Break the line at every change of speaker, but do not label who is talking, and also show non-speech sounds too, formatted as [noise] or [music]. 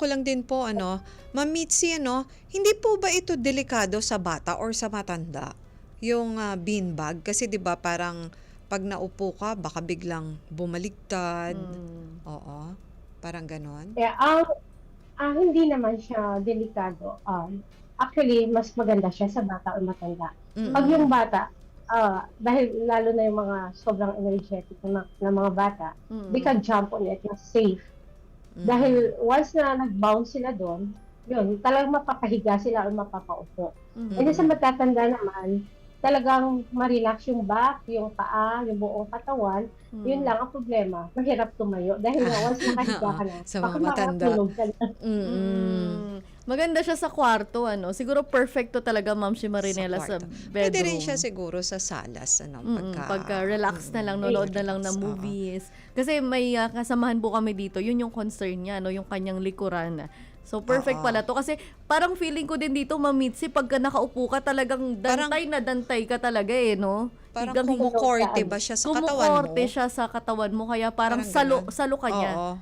ko lang din po, ano, Ma'am Mitzi, ano, hindi po ba ito delikado sa bata or sa matanda? Yung ah, beanbag? Kasi di ba parang pag naupo ka, baka biglang bumaligtad.
Mm.
Oo. Parang ganon.
Kaya ang ang hindi naman siya delikado. Um, actually, mas maganda siya sa bata o matanda.
Mm-mm.
Pag yung bata, ah, dahil lalo na yung mga sobrang energetic na, na mga bata,
Mm.
they can jump on it na safe.
Mm-mm.
Dahil once na nag-bounce sila doon, yun, talagang mapapahiga sila o mapapaupo.
Mm.
And sa matatanda naman, talagang ma-relax yung back, yung paa, yung buong katawan.
Mm.
Yun lang ang problema. Mahirap tumayo. Dahil nga once [laughs] nakahiga ka na,
Sa mga
baka
matanda.
makatulog ka na.
Mm-mm.
Mm. Maganda siya sa kwarto, ano? Siguro perfecto talaga, Ma'am si Marinela, sa,
kwarto.
bedroom.
Pwede rin siya siguro sa salas, ano,
Mm,
pagka...
pagka relax na lang,
Mm,
nonood na lang ng movies. Kasi may ah, kasamahan po kami dito, yun yung concern niya, no, yung kanyang likuran. So perfect
Oo.
pala to kasi parang feeling ko din dito mamitsi pagka nakaupo ka talagang
Parang-
dantay na dantay ka talaga eh no.
Parang
Higang-
kumukorte ba siya sa katawan mo?
Kumukorte siya sa katawan mo kaya parang,
Parang
salo salo ka niya.
Oo.